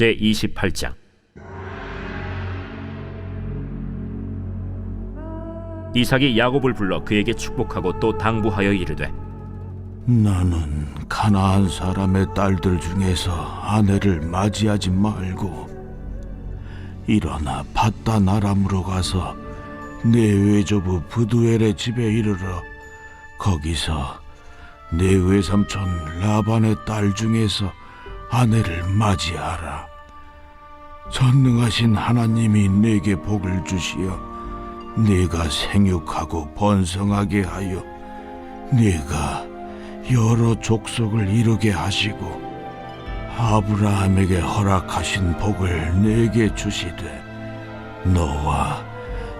제 28장 이삭이 야곱을 불러 그에게 축복하고 또 당부하여 이르되 나는 가나안 사람의 딸들 중에서 아내를 맞이하지 말고 일어나 바다 나람으로 가서 내 외조부 부두엘의 집에 이르러 거기서 내 외삼촌 라반의 딸 중에서 아내를 맞이하라. 전능하신 하나님이 내게 복을 주시어 내가 생육하고 번성하게 하여 네가 여러 족속을 이루게 하시고 아브라함에게 허락하신 복을 내게 주시되 너와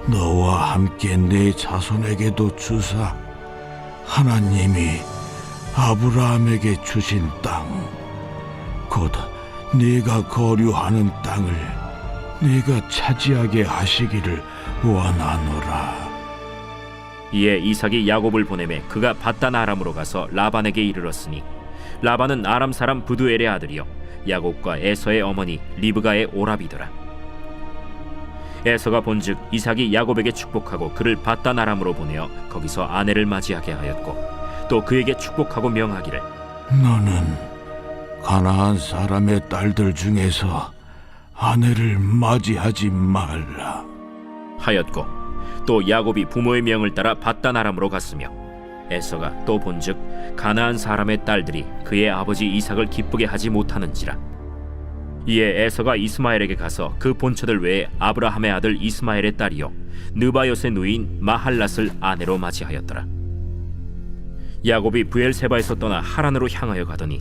너와 함께 내 자손에게도 주사 하나님이 아브라함에게 주신 땅곧 네가 거류하는 땅을 네가 차지하게 하시기를 원하노라. 이에 이삭이 야곱을 보내매 그가 바단 아람으로 가서 라반에게 이르렀으니 라반은 아람 사람 부두엘의 아들이요 야곱과 에서의 어머니 리브가의 오라비더라 에서가 본즉 이삭이 야곱에게 축복하고 그를 바단 아람으로 보내어 거기서 아내를 맞이하게 하였고 또 그에게 축복하고 명하기를 너는 가나안 사람의 딸들 중에서 아내를 맞이하지 말라. 하였고 또 야곱이 부모의 명을 따라 바단 아람으로 갔으며 에서가 또 본즉 가나안 사람의 딸들이 그의 아버지 이삭을 기쁘게 하지 못하는지라 이에 에서가 이스마엘에게 가서 그 본처들 외에 아브라함의 아들 이스마엘의 딸이요 느바요의 누인 마할랏을 아내로 맞이하였더라 야곱이 부엘세바에서 떠나 하란으로 향하여 가더니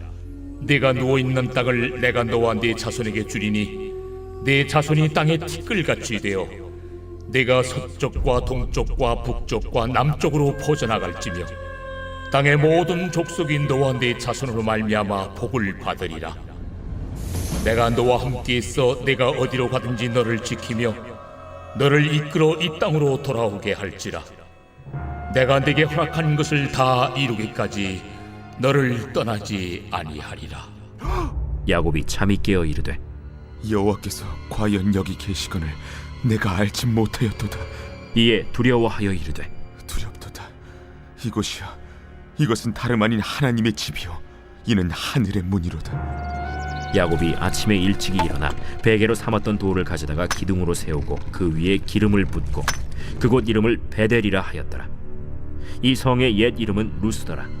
네가 누워 있는 땅을 내가 너와 네 자손에게 주리니 네 자손이 땅에 티끌같이 되어 네가 서쪽과 동쪽과 북쪽과 남쪽으로 퍼져나갈지며 땅의 모든 족속이 너와 네 자손으로 말미암아 복을 받으리라. 내가 너와 함께 있어 내가 어디로 가든지 너를 지키며 너를 이끌어 이 땅으로 돌아오게 할지라. 내가 네게 허락한 것을 다 이루기까지 너를 떠나지 아니하리라. 야곱이 잠이 깨어 이르되 여호와께서 과연 여기 계시거늘 내가 알지 못하였도다. 이에 두려워하여 이르되 두렵도다. 이곳이야 이것은 다름 아닌 하나님의 집이요. 이는 하늘의 문이로다. 야곱이 아침에 일찍이 일어나 베개로 삼았던 돌을 가져다가 기둥으로 세우고 그 위에 기름을 붓고 그곳 이름을 베델이라 하였더라. 이 성의 옛 이름은 루스더라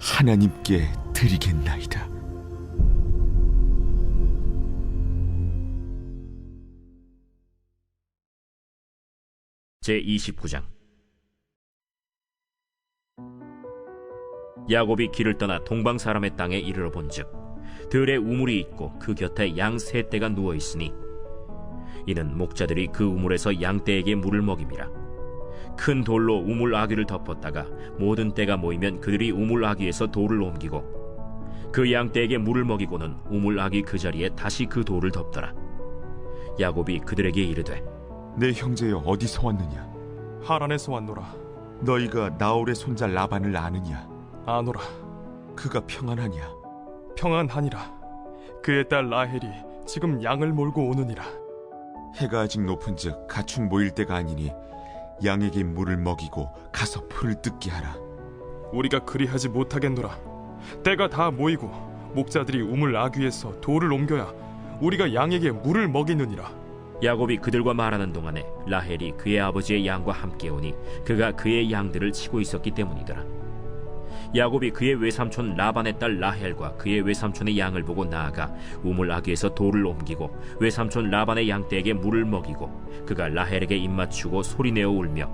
하나님께 드리겠나이다. 제 29장 야곱이 길을 떠나 동방 사람의 땅에 이르러 본즉 들에 우물이 있고 그 곁에 양 세 떼가 누워 있으니 이는 목자들이 그 우물에서 양 떼에게 물을 먹임이라 큰 돌로 우물 아귀를 덮었다가 모든 떼가 모이면 그들이 우물 아귀에서 돌을 옮기고 그 양 떼에게 물을 먹이고는 우물 아귀 그 자리에 다시 그 돌을 덮더라 야곱이 그들에게 이르되 내 형제여 어디서 왔느냐? 하란에서 왔노라 너희가 나홀의 손자 라반을 아느냐? 아노라 그가 평안하냐? 평안하니라 그의 딸 라헬이 지금 양을 몰고 오느니라 해가 아직 높은즉 가축 모일 때가 아니니 양에게 물을 먹이고 가서 풀을 뜯게 하라. 우리가 그리하지 못하겠노라 때가 다 모이고 목자들이 우물 아귀에서 돌을 옮겨야 우리가 양에게 물을 먹이느니라 야곱이 그들과 말하는 동안에 라헬이 그의 아버지의 양과 함께 오니 그가 그의 양들을 치고 있었기 때문이더라. 야곱이 그의 외삼촌 라반의 딸 라헬과 그의 외삼촌의 양을 보고 나아가 우물 아귀에서 돌을 옮기고 외삼촌 라반의 양떼에게 물을 먹이고 그가 라헬에게 입맞추고 소리내어 울며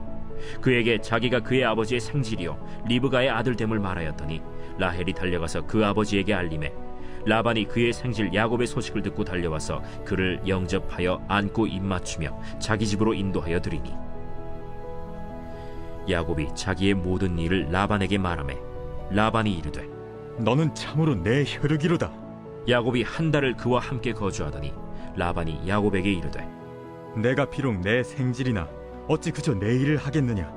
그에게 자기가 그의 아버지의 생질이요 리브가의 아들됨을 말하였더니 라헬이 달려가서 그 아버지에게 알림해 라반이 그의 생질 야곱의 소식을 듣고 달려와서 그를 영접하여 안고 입맞추며 자기 집으로 인도하여 드리니 야곱이 자기의 모든 일을 라반에게 말하매 라반이 이르되 너는 참으로 내 혈육이로다. 야곱이 한 달을 그와 함께 거주하더니 라반이 야곱에게 이르되 내가 비록 내 생질이나 어찌 그저 내 일을 하겠느냐?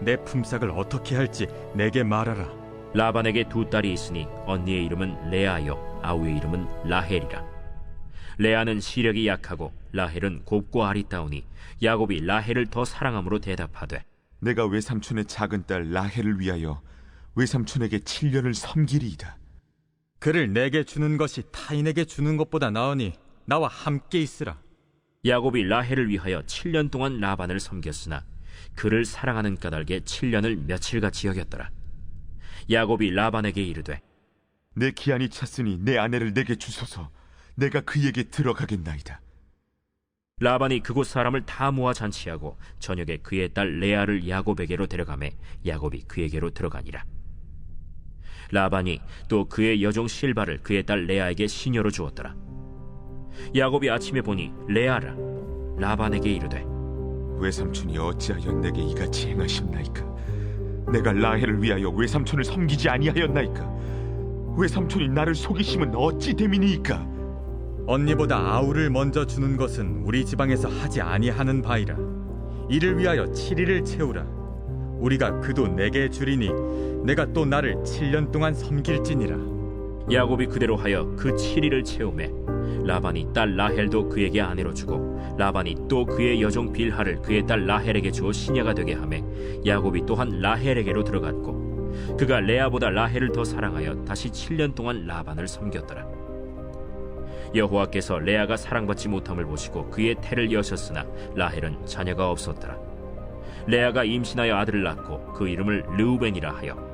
내 품삯을 어떻게 할지 내게 말하라. 라반에게 두 딸이 있으니 언니의 이름은 레아요 아우의 이름은 라헬이라 레아는 시력이 약하고 라헬은 곱고 아리따우니 야곱이 라헬을 더 사랑함으로 대답하되 내가 외삼촌의 작은 딸 라헬을 위하여 외삼촌에게 7년을 섬기리이다. 그를 내게 주는 것이 타인에게 주는 것보다 나으니 나와 함께 있으라. 야곱이 라헬을 위하여 7년 동안 라반을 섬겼으나 그를 사랑하는 까닭에 7년을 며칠같이 여겼더라 야곱이 라반에게 이르되 내 기한이 찼으니 내 아내를 내게 주소서. 내가 그에게 들어가겠나이다. 라반이 그곳 사람을 다 모아 잔치하고 저녁에 그의 딸 레아를 야곱에게로 데려가매 야곱이 그에게로 들어가니라. 라반이 또 그의 여종 실바를 그의 딸 레아에게 시녀로 주었더라. 야곱이 아침에 보니 레아라 라반에게 이르되 외삼촌이 어찌하여 내게 이같이 행하십나이까? 내가 라헬을 위하여 외삼촌을 섬기지 아니하였나이까? 외삼촌이 나를 속이심은 어찌 됨이니이까? 언니보다 아우를 먼저 주는 것은 우리 지방에서 하지 아니하는 바이라. 이를 위하여 7일을 채우라. 우리가 그도 내게 주리니 내가 또 나를 7년 동안 섬길지니라. 야곱이 그대로 하여 그 7일을 채우매 라반이 딸 라헬도 그에게 아내로 주고 라반이 또 그의 여종 빌하를 그의 딸 라헬에게 주어 시녀가 되게 하매 야곱이 또한 라헬에게로 들어갔고 그가 레아보다 라헬을 더 사랑하여 다시 7년 동안 라반을 섬겼더라 여호와께서 레아가 사랑받지 못함을 보시고 그의 태를 여셨으나 라헬은 자녀가 없었더라 레아가 임신하여 아들을 낳고 그 이름을 르우벤이라 하여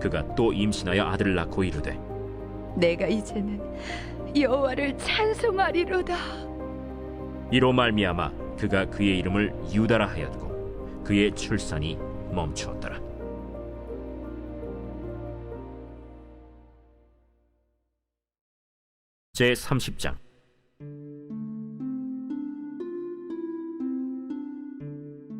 그가 또 임신하여 아들을 낳고 이르되 내가 이제는 여호와를 찬송하리로다. 이로 말미암아 그가 그의 이름을 유다라 하였고 그의 출산이 멈추었더라 제 30장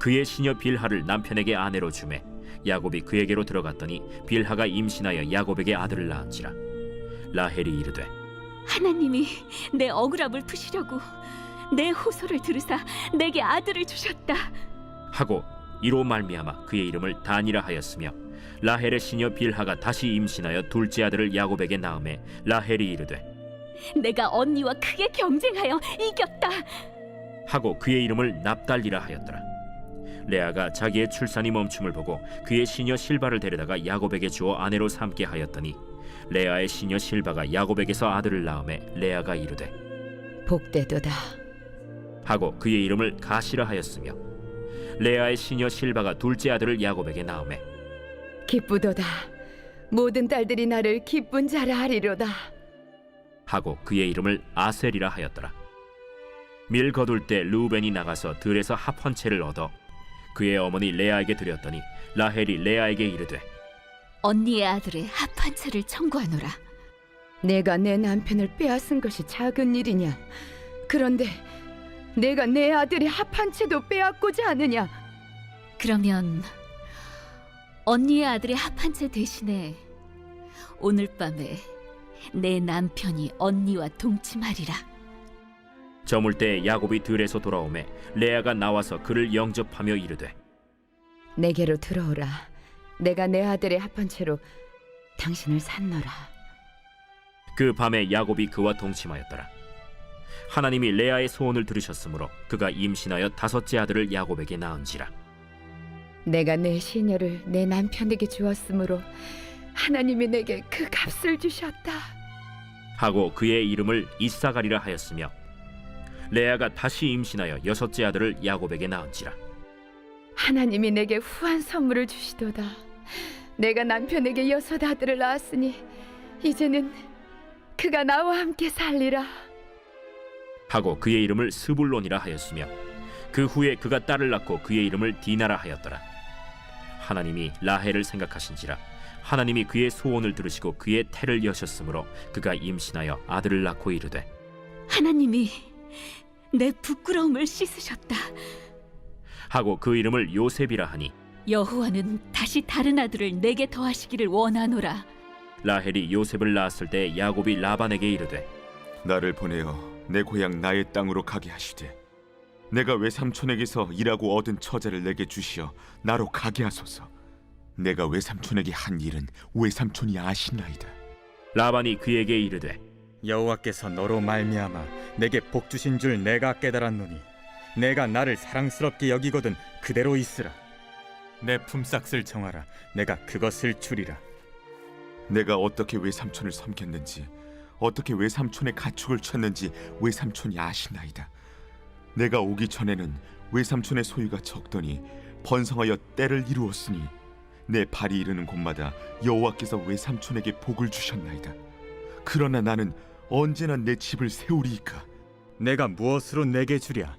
그의 시녀 빌하를 남편에게 아내로 주매 야곱이 그에게로 들어갔더니 빌하가 임신하여 야곱에게 아들을 낳은지라 라헬이 이르되 하나님이 내 억울함을 푸시려고 내 호소를 들으사 내게 아들을 주셨다. 하고 이로 말미암아 그의 이름을 단이라 하였으며 라헬의 시녀 빌하가 다시 임신하여 둘째 아들을 야곱에게 낳음에 라헬이 이르되 내가 언니와 크게 경쟁하여 이겼다. 하고 그의 이름을 납달리라 하였더라 레아가 자기의 출산이 멈춤을 보고 그의 시녀 실바를 데려다가 야곱에게 주어 아내로 삼게 하였더니 레아의 시녀 실바가 야곱에게서 아들을 낳음에 레아가 이르되 복되도다. 하고 그의 이름을 가시라 하였으며 레아의 시녀 실바가 둘째 아들을 야곱에게 낳음에 기쁘도다. 모든 딸들이 나를 기쁜 자라 하리로다. 하고 그의 이름을 아셀이라 하였더라 밀 거둘 때 루벤이 나가서 들에서 합한 채를 얻어 그의 어머니 레아에게 드렸더니 라헬이 레아에게 이르되 언니의 아들의 합한 채를 청구하노라. 내가 내 남편을 빼앗은 것이 작은 일이냐? 그런데 내가 내 아들의 합한 채도 빼앗고자 하느냐? 그러면 언니의 아들의 합한 채 대신에 오늘 밤에 내 남편이 언니와 동침하리라. 저물 때 야곱이 들에서 돌아오매 레아가 나와서 그를 영접하며 이르되 내게로 들어오라. 내가 내 아들의 합한 채로 당신을 산노라. 그 밤에 야곱이 그와 동침하였더라. 하나님이 레아의 소원을 들으셨으므로 그가 임신하여 다섯째 아들을 야곱에게 낳은지라. 내가 내 시녀를 내 남편에게 주었으므로 하나님이 내게 그 값을 주셨다. 하고 그의 이름을 이사가리라 하였으며 레아가 다시 임신하여 여섯째 아들을 야곱에게 낳은지라. 하나님이 내게 후한 선물을 주시도다. 내가 남편에게 여섯 아들을 낳았으니 이제는 그가 나와 함께 살리라. 하고 그의 이름을 스불론이라 하였으며 그 후에 그가 딸을 낳고 그의 이름을 디나라 하였더라. 하나님이 라헬을 생각하신지라 하나님이 그의 소원을 들으시고 그의 태를 여셨으므로 그가 임신하여 아들을 낳고 이르되 하나님이 내 부끄러움을 씻으셨다. 하고 그 이름을 요셉이라 하니 여호와는 다시 다른 아들을 내게 더하시기를 원하노라. 라헬이 요셉을 낳았을 때 야곱이 라반에게 이르되 나를 보내어 내 고향 나의 땅으로 가게 하시되 내가 외삼촌에게서 일하고 얻은 처자를 내게 주시어 나로 가게 하소서 내가 외삼촌에게 한 일은 외삼촌이 아시나이다 라반이 그에게 이르되 여호와께서 너로 말미암아 내게 복 주신 줄 내가 깨달았노니 내가 나를 사랑스럽게 여기거든 그대로 있으라 내 품삯을 정하라 내가 그것을 주리라 내가 어떻게 외삼촌을 섬겼는지 어떻게 외삼촌의 가축을 쳤는지 외삼촌이 아시나이다. 내가 오기 전에는 외삼촌의 소유가 적더니 번성하여 때를 이루었으니 내 발이 이르는 곳마다 여호와께서 외삼촌에게 복을 주셨나이다. 그러나 나는 언제나 내 집을 세우리이까 내가 무엇으로 내게 주랴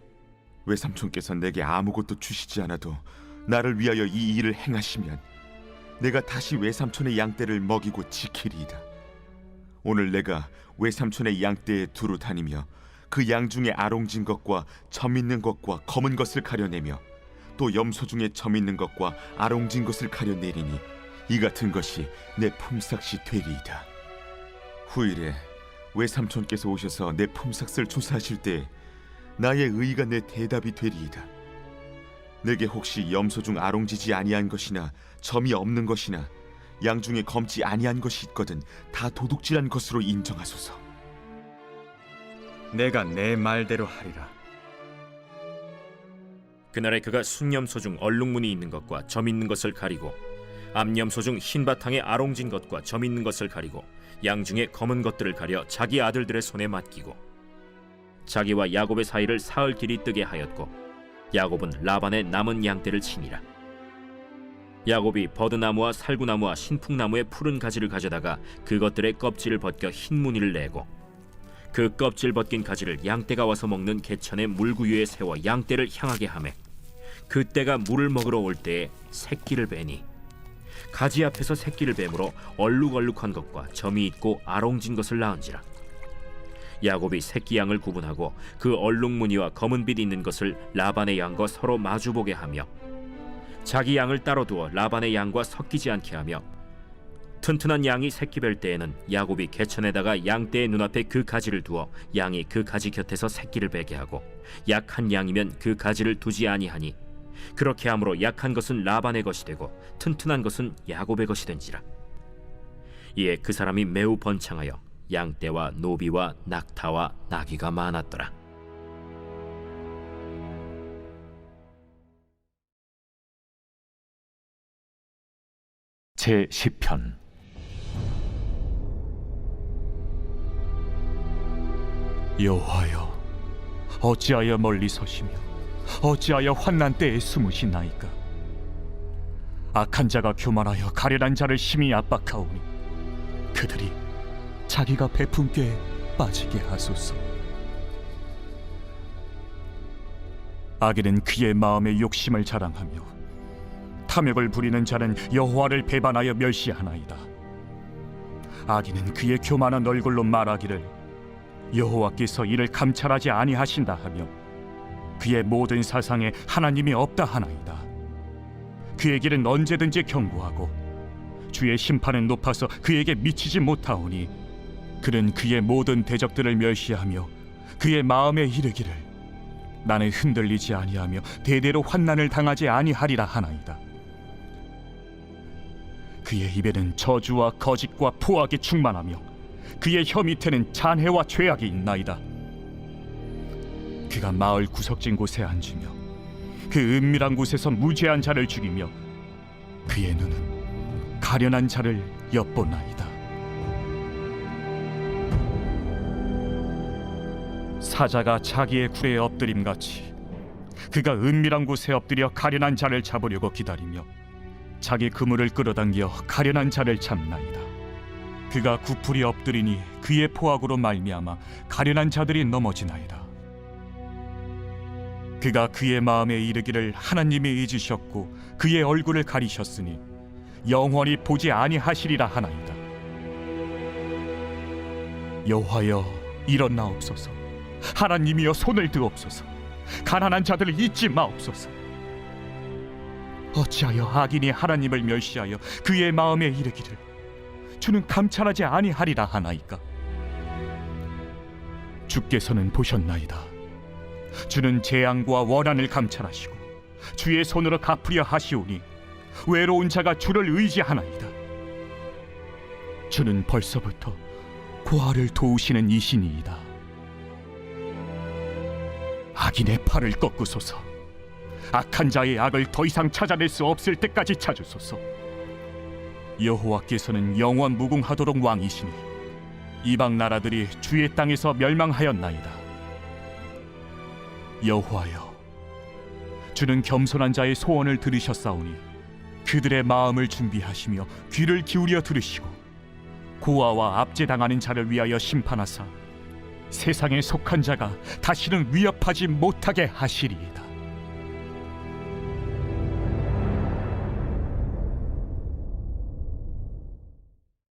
외삼촌께서 내게 아무것도 주시지 않아도 나를 위하여 이 일을 행하시면 내가 다시 외삼촌의 양떼를 먹이고 지키리이다. 오늘 내가 외삼촌의 양떼에 두루 다니며 그 양 중에 아롱진 것과 점 있는 것과 검은 것을 가려내며 또 염소 중에 점 있는 것과 아롱진 것을 가려내리니 이 같은 것이 내 품삯이 되리이다. 후일에 외삼촌께서 오셔서 내 품삯을 조사하실 때 나의 의가 내 대답이 되리이다. 내게 혹시 염소 중 아롱지지 아니한 것이나 점이 없는 것이나 양 중에 검지 아니한 것이 있거든 다 도둑질한 것으로 인정하소서. 내가 내 말대로 하리라 그날에 그가 순염소 중 얼룩무늬 있는 것과 점 있는 것을 가리고 암염소 중 흰 바탕에 아롱진 것과 점 있는 것을 가리고 양 중에 검은 것들을 가려 자기 아들들의 손에 맡기고 자기와 야곱의 사이를 사흘 길이 뜨게 하였고 야곱은 라반의 남은 양떼를 치니라. 야곱이 버드나무와 살구나무와 신풍나무의 푸른 가지를 가져다가 그것들의 껍질을 벗겨 흰 무늬를 내고 그 껍질 벗긴 가지를 양떼가 와서 먹는 개천의 물구유에 세워 양떼를 향하게 하매 그때가 물을 먹으러 올 때에 새끼를 베니 가지 앞에서 새끼를 뱀으로 얼룩얼룩한 것과 점이 있고 아롱진 것을 낳은지라. 야곱이 새끼 양을 구분하고 그 얼룩 무늬와 검은 빛 있는 것을 라반의 양과 서로 마주 보게 하며 자기 양을 따로 두어 라반의 양과 섞이지 않게 하며 튼튼한 양이 새끼 뵐 때에는 야곱이 개천에다가 양떼의 눈앞에 그 가지를 두어 양이 그 가지 곁에서 새끼를 베게 하고 약한 양이면 그 가지를 두지 아니하니 그렇게 함으로 약한 것은 라반의 것이 되고 튼튼한 것은 야곱의 것이 된지라. 이에 그 사람이 매우 번창하여 양떼와 노비와 낙타와 나귀가 많았더라. 제 10편. 여호와여 어찌하여 멀리 서시며 어찌하여 환난 때에 숨으시나이까 악한 자가 교만하여 가련한 자를 심히 압박하오니 그들이 자기가 베푼 꾀에 빠지게 하소서 악인은 그의 마음의 욕심을 자랑하며 탐욕을 부리는 자는 여호와를 배반하여 멸시하나이다. 악인은 그의 교만한 얼굴로 말하기를 여호와께서 이를 감찰하지 아니하신다 하며 그의 모든 사상에 하나님이 없다 하나이다. 그의 길은 언제든지 경고하고 주의 심판은 높아서 그에게 미치지 못하오니 그는 그의 모든 대적들을 멸시하며 그의 마음에 이르기를 나는 흔들리지 아니하며 대대로 환난을 당하지 아니하리라 하나이다. 그의 입에는 저주와 거짓과 포악이 충만하며 그의 혀 밑에는 잔해와 죄악이 있나이다. 그가 마을 구석진 곳에 앉으며 그 은밀한 곳에서 무죄한 자를 죽이며 그의 눈은 가련한 자를 엿보나이다. 사자가 자기의 굴에 엎드림 같이 그가 은밀한 곳에 엎드려 가련한 자를 잡으려고 기다리며 자기 그물을 끌어당겨 가련한 자를 잡나이다. 그가 구풀이 엎드리니 그의 포악으로 말미암아 가련한 자들이 넘어지나이다. 그가 그의 마음에 이르기를 하나님이 잊으셨고 그의 얼굴을 가리셨으니 영원히 보지 아니하시리라 하나이다. 여호와여 일어나옵소서. 하나님이여 손을 드옵소서. 가난한 자들을 잊지 마옵소서. 어찌하여 악인이 하나님을 멸시하여 그의 마음에 이르기를 주는 감찰하지 아니하리라 하나이까 주께서는 보셨나이다 주는 재앙과 원한을 감찰하시고 주의 손으로 갚으려 하시오니 외로운 자가 주를 의지하나이다 주는 벌써부터 고아를 도우시는 이신이이다 악인의 팔을 꺾으소서 악한 자의 악을 더 이상 찾아낼 수 없을 때까지 찾으소서. 여호와께서는 영원 무궁하도록 왕이시니 이방 나라들이 주의 땅에서 멸망하였나이다. 여호와여, 주는 겸손한 자의 소원을 들으셨사오니 그들의 마음을 준비하시며 귀를 기울여 들으시고 고아와 압제당하는 자를 위하여 심판하사 세상에 속한 자가 다시는 위협하지 못하게 하시리이다.